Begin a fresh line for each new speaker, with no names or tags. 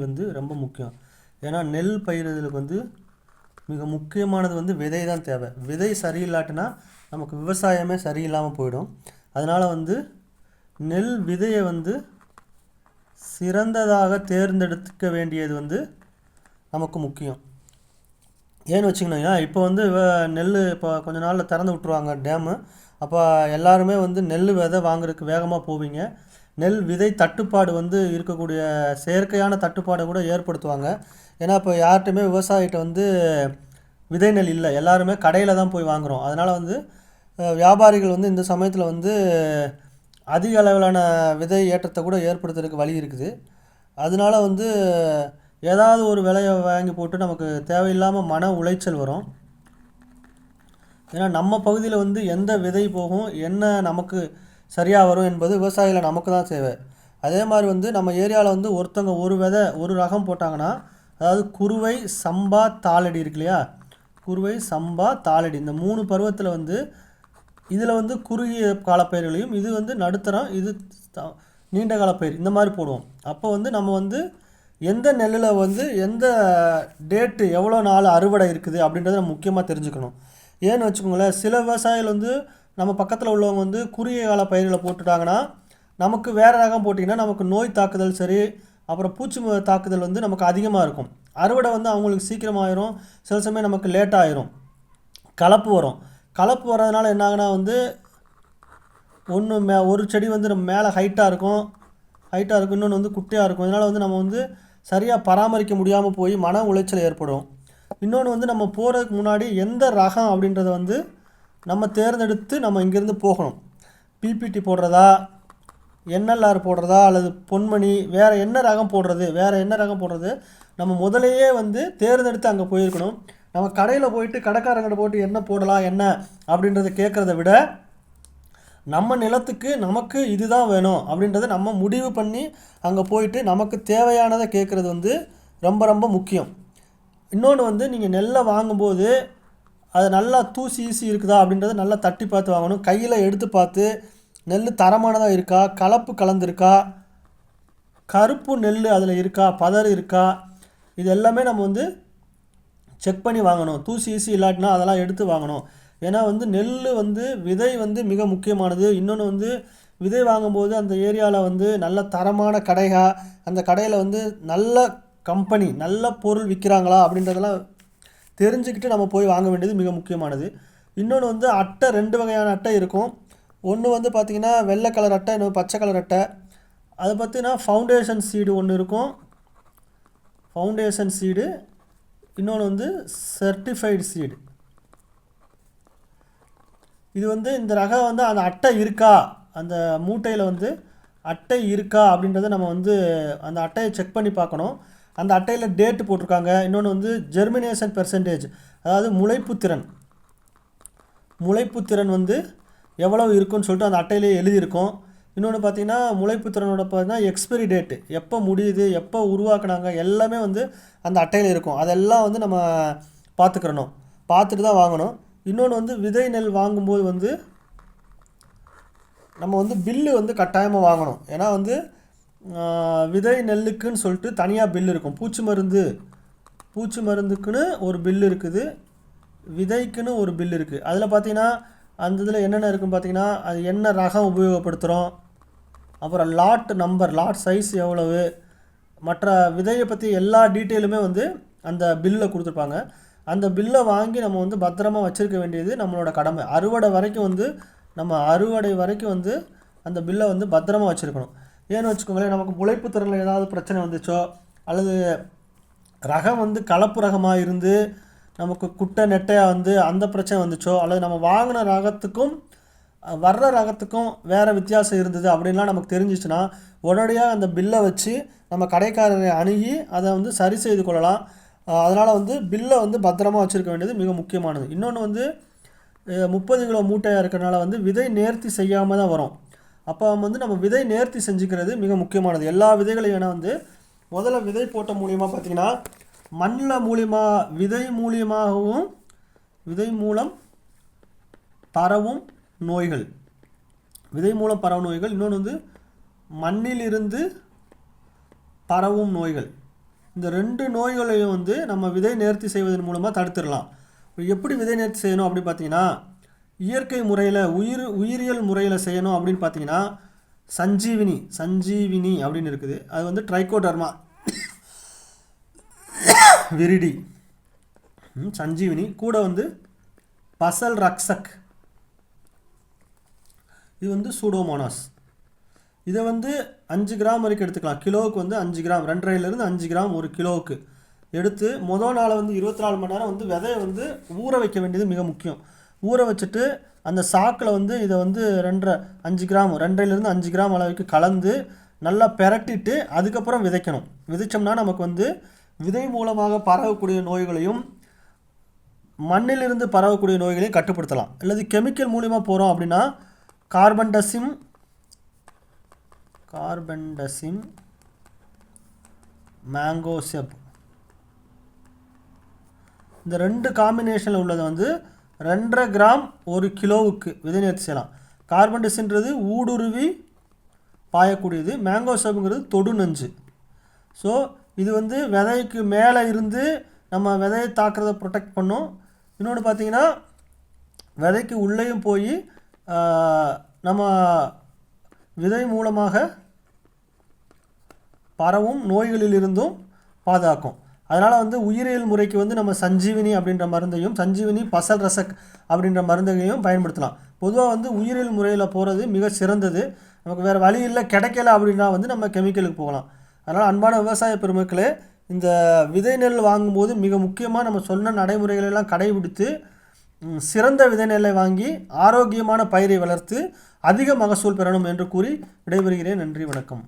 வந்து ரொம்ப முக்கியம். ஏன்னா நெல் பயிரிடுதலுக்கு வந்து மிக முக்கியமானது வந்து விதை தான் தேவை. விதை சரியில்லாட்டினா நமக்கு விவசாயமே சரியில்லாமல் போயிடும். அதனால் வந்து நெல் விதையை வந்து சிறந்ததாக தேர்ந்தெடுத்துக்க வேண்டியது வந்து நமக்கு முக்கியம். ஏன்னு வச்சுக்கணுங்கன்னா இப்போ வந்து நெல் இப்போ கொஞ்ச நாளில் திறந்து விட்ருவாங்க டேமு அப்போ எல்லாருமே வந்து நெல் விதை வாங்குறதுக்கு வேகமாக போவீங்க. நெல் விதை தட்டுப்பாடு வந்து இருக்கக்கூடிய செயற்கையான தட்டுப்பாடை கூட ஏற்படுத்துவாங்க. ஏன்னா இப்போ யார்கிட்டையுமே விவசாயிகிட்ட வந்து விதை நெல் இல்லை. எல்லாருமே கடையில் தான் போய் வாங்குகிறோம் அதனால் வந்து வியாபாரிகள் வந்து இந்த சமயத்தில் வந்து அதிக அளவிலான விதை ஏற்றத்தை கூட ஏற்படுத்துறதுக்கு வழி இருக்குது. அதனால வந்து ஏதாவது ஒரு விலையை வாங்கி போட்டு நமக்கு தேவையில்லாமல் மன உளைச்சல் வரும். ஏன்னா நம்ம பகுதியில் வந்து எந்த விதை போகும் என்ன நமக்கு சரியாக வரும் என்பது விவசாயிகளை நமக்கு தான் தேவை. அதே மாதிரி வந்து நம்ம ஏரியாவில் வந்து ஒருத்தவங்க ஒரு விதை ஒரு ரகம் போட்டாங்கன்னா அதாவது குருவை சம்பா தாளடி இருக்கு இல்லையா? குருவை சம்பா தாளடி. இந்த மூணு பருவத்தில் வந்து இதில் வந்து குறுகிய காலப்பயிர்களையும் இது வந்து நடுத்தரம் இது த- நீண்ட காலப்பயிர் இந்த மாதிரி போடுவோம். அப்போ வந்து நம்ம வந்து எந்த நெல்லில் வந்து எந்த டேட்டு எவ்வளோ நாள் அறுவடை இருக்குது அப்படின்றத நம்ம முக்கியமாக தெரிஞ்சுக்கணும். ஏன்னு வச்சுக்கோங்களேன் சில விவசாயிகள் வந்து நம்ம பக்கத்தில் உள்ளவங்க வந்து குறுகிய கால பயிர்களை போட்டுட்டாங்கன்னா நமக்கு வேறு ரகம் போட்டிங்கன்னா நமக்கு நோய் தாக்குதல் சரி அப்புறம் பூச்சி தாக்குதல் வந்து நமக்கு அதிகமாக இருக்கும். அறுவடை வந்து அவங்களுக்கு சீக்கிரமாயிரும் சில சமயம் நமக்கு லேட் ஆயிரும். கலப்பு வரும். கலப்பு வர்றதுனால என்ன வந்து ஒன்று மே ஒரு செடி வந்து நம்ம மேலே ஹைட்டாக இருக்கும். ஹைட்டாக இருக்கும் இன்னொன்று வந்து குட்டியாக இருக்கும். இதனால் வந்து நம்ம வந்து சரியாக பராமரிக்க முடியாமல் போய் மன உளைச்சல் ஏற்படும். இன்னொன்று வந்து நம்ம போகிறதுக்கு முன்னாடி எந்த ரகம் அப்படின்றத வந்து நம்ம தேர்ந்தெடுத்து நம்ம இங்கேருந்து போகணும். பிபிடி போடுறதா? என்எல்ஆர் போடுறதா? அல்லது பொன்மணி வேறு என்ன ரகம் போடுறது? வேறு என்ன ரகம் போடுறது? நம்ம முதலையே வந்து தேர்ந்தெடுத்து அங்கே போயிருக்கணும். நம்ம கடையில் போயிட்டு கடைக்காரங்கிட்ட போட்டு என்ன போடலாம் என்ன அப்படின்றத கேட்குறத விட நம்ம நிலத்துக்கு நமக்கு இதுதான் வேணும் அப்படின்றத நம்ம முடிவு பண்ணி அங்கே போயிட்டு நமக்கு தேவையானதை கேட்குறது வந்து ரொம்ப ரொம்ப முக்கியம். இன்னொன்று வந்து நீங்கள் நெல்லை வாங்கும்போது அது நல்லா தூசி ஈசி இருக்குதா அப்படின்றத நல்லா தட்டி பார்த்து வாங்கணும். கையில் எடுத்து பார்த்து நெல் தரமானதாக இருக்கா? கலப்பு கலந்துருக்கா? கருப்பு நெல் அதில் இருக்கா? பதர் இருக்கா? இது எல்லாமே நம்ம வந்து செக் பண்ணி வாங்கணும். தூசி ஈசி இல்லாட்டினா அதெல்லாம் எடுத்து வாங்கணும். ஏன்னா வந்து நெல் வந்து விதை வந்து மிக முக்கியமானது. இன்னொன்று வந்து விதை வாங்கும்போது அந்த ஏரியாவில் வந்து நல்ல தரமான கடைகா அந்த கடையில் வந்து நல்ல கம்பெனி நல்ல பொருள் விற்கிறாங்களா அப்படின்றதெல்லாம் தெரிஞ்சுக்கிட்டு நம்ம போய் வாங்க வேண்டியது மிக முக்கியமானது. இன்னொன்று வந்து அட்டை ரெண்டு வகையான அட்டை இருக்கும். ஒன்று வந்து பார்த்திங்கன்னா வெள்ளை கலர் அட்டை இன்னொரு பச்சை கலர் அட்டை. அதை பார்த்திங்கன்னா ஃபவுண்டேஷன் சீடு ஒன்று இருக்கும். ஃபவுண்டேஷன் சீடு இன்னொன்று வந்து சர்டிஃபைடு சீடு இது வந்து இந்த ரகம் வந்து அந்த அட்டை இருக்கா? அந்த மூட்டையில் வந்து அட்டை இருக்கா அப்படின்றத நம்ம வந்து அந்த அட்டையை செக் பண்ணி பார்க்கணும். அந்த அட்டையில் டேட்டு போட்டிருக்காங்க. இன்னொன்று வந்து ஜெர்மினேஷன் பெர்சன்டேஜ் அதாவது முளைப்பு திறன். முளைப்பு திறன் வந்து எவ்வளவு இருக்குன்னு சொல்லிட்டு அந்த அட்டையிலே எழுதியிருக்கும். இன்னொன்று பார்த்தீங்கன்னா முளைப்பு திறனோட பார்த்தீங்கன்னா எக்ஸ்பைரி டேட்டு எப்போ முடியுது எப்போ உருவாக்குனாங்க எல்லாமே வந்து அந்த அட்டையில் இருக்கும். அதெல்லாம் வந்து நம்ம பார்த்துக்கிறணும். பார்த்துட்டு தான் வாங்கணும். இன்னொன்று வந்து விதை நெல் வாங்கும்போது வந்து நம்ம வந்து பில்லு வந்து கட்டாயமாக வாங்கணும். ஏன்னா வந்து விதை நெல்லுக்குன்னு சொல்லிட்டு தனியாக பில் இருக்கும். பூச்சி மருந்து பூச்சி மருந்துக்குன்னு ஒரு பில் இருக்குது. விதைக்குன்னு ஒரு பில் இருக்குது அதில் பார்த்தீங்கன்னா அந்த இதில் என்னென்ன இருக்குன்னு பார்த்தீங்கன்னா அது என்ன ரகம் உபயோகப்படுத்துகிறோம் அப்புறம் லாட் நம்பர் லாட் சைஸ் எவ்வளவு மற்ற விதையை பற்றி எல்லா டீட்டெயிலுமே வந்து அந்த பில்லில் கொடுத்துருப்பாங்க. அந்த பில்லை வாங்கி நம்ம வந்து பத்திரமா வச்சுருக்க வேண்டியது நம்மளோட கடமை. அறுவடை வரைக்கும் வந்து நம்ம அறுவடை வரைக்கும் வந்து அந்த பில்லை வந்து பத்திரமா வச்சுருக்கணும். ஏன்னு வச்சுக்கோங்களேன் நமக்கு முளைப்பு திறனில் ஏதாவது பிரச்சனை வந்துச்சோ அல்லது ரகம் வந்து கலப்பு ரகமாக இருந்து நமக்கு குட்டை நெட்டையாக வந்து அந்த பிரச்சனை வந்துச்சோ அல்லது நம்ம வாங்கின ரகத்துக்கும் வர்ற ரகத்துக்கும் வேறு வித்தியாசம் இருந்தது அப்படின்லாம் நமக்கு தெரிஞ்சிச்சுன்னா உடனடியாக அந்த பில்லை வச்சு நம்ம கடைக்காரரை அணுகி அதை வந்து சரி செய்து கொள்ளலாம். அதனால் வந்து பில்லை வந்து பத்திரமா வச்சுருக்க வேண்டியது மிக முக்கியமானது. இன்னொன்று வந்து முப்பது கிலோ மூட்டையாக இருக்கிறனால வந்து விதை நேர்த்தி செய்யாமல் தான் வரும். அப்போ வந்து நம்ம விதை நேர்த்தி செஞ்சுக்கிறது மிக முக்கியமானது. எல்லா விதைகளையும் ஏன்னா வந்து முதல்ல விதை போட்ட மூலியமாக பார்த்தீங்கன்னா மண்ணில் மூலியமாக விதை மூலியமாகவும் விதை மூலம் பரவும் நோய்கள். விதை மூலம் பரவும் நோய்கள். இன்னொன்று வந்து மண்ணிலிருந்து பரவும் நோய்கள். இந்த ரெண்டு நோய்களையும் வந்து நம்ம விதை நேர்த்தி செய்வதன் மூலமாக தடுத்துடலாம். எப்படி விதை நேர்த்தி செய்யணும் அப்படின்னு பார்த்தீங்கன்னா இயற்கை முறையில் உயிர் உயிரியல் முறையில் செய்யணும் அப்படின்னு பார்த்தீங்கன்னா சஞ்சீவினி சஞ்சீவினி அப்படின்னு இருக்குது. அது வந்து ட்ரைகோடர்மா. விரிடி. சஞ்சீவினி. கூட வந்து பசல் ரக்ஸக் இது வந்து சூடோமோனாஸ். இதை வந்து அஞ்சு கிராம் வரைக்கும் எடுத்துக்கலாம். கிலோவுக்கு வந்து அஞ்சு கிராம். ரெண்டரைலேருந்து அஞ்சு கிராம் ஒரு கிலோவுக்கு. எடுத்து மொதல் நாளை வந்து இருபத்தி நாலு மணி நேரம் வந்து விதையை வந்து ஊற வைக்க வேண்டியது மிக முக்கியம். ஊற வச்சுட்டு அந்த சாக்கில் வந்து இதை வந்து ரெண்டரை அஞ்சு கிராம் ரெண்டரைலேருந்து அஞ்சு கிராம் அளவுக்கு கலந்து நல்லா பெரட்டிட்டு அதுக்கப்புறம் விதைக்கணும். விதைச்சோம்னா நமக்கு வந்து விதை மூலமாக பரவக்கூடிய நோய்களையும் மண்ணிலிருந்து பரவக்கூடிய நோய்களையும் கட்டுப்படுத்தலாம். அல்லது கெமிக்கல் மூலிமா போகிறோம் அப்படின்னா கார்பன் டசிம் கார்பன்டசிம் மேங்கோசெப் இந்த ரெண்டு காம்பினேஷனில் உள்ளது வந்து ரெண்டரை கிராம் ஒரு கிலோவுக்கு விதை நேர்த்தி செய்யலாம். கார்பன்டசின்றது ஊடுருவி பாயக்கூடியது மேங்கோ சப்புங்கிறது தொடு நஞ்சு. ஸோ இது வந்து விதைக்கு மேலே இருந்து நம்ம விதையை தாக்குறதை ப்ரொடெக்ட் பண்ணும். இன்னொன்று பார்த்தீங்கன்னா விதைக்கு உள்ளேயும் போய் நம்ம விதை மூலமாக பரவும் நோய்களிலிருந்தும் பாதுகாக்கும். அதனால் வந்து உயிரியல் முறைக்கு வந்து நம்ம சஞ்சீவினி அப்படின்ற மருந்தையும் சஞ்சீவினி பசல் ரசக் அப்படின்ற மருந்தையும் பயன்படுத்தலாம். பொதுவாக வந்து உயிரியல் முறையில் போகிறது மிக சிறந்தது. நமக்கு வேறு வழி இல்லை கிடைக்கல அப்படின்னா வந்து நம்ம கெமிக்கலுக்கு போகலாம். அதனால் அன்பான விவசாய பெருமக்களே இந்த விதை நெல் வாங்கும்போது மிக முக்கியமாக நம்ம சொன்ன நடைமுறைகளெல்லாம் கடைபிடித்து சிறந்த விதைநிலை வாங்கி ஆரோக்கியமான பயிரை வளர்த்து அதிக மகசூல் பெறணும் என்று கூறி விடைபெறுகிறேன். நன்றி வணக்கம்.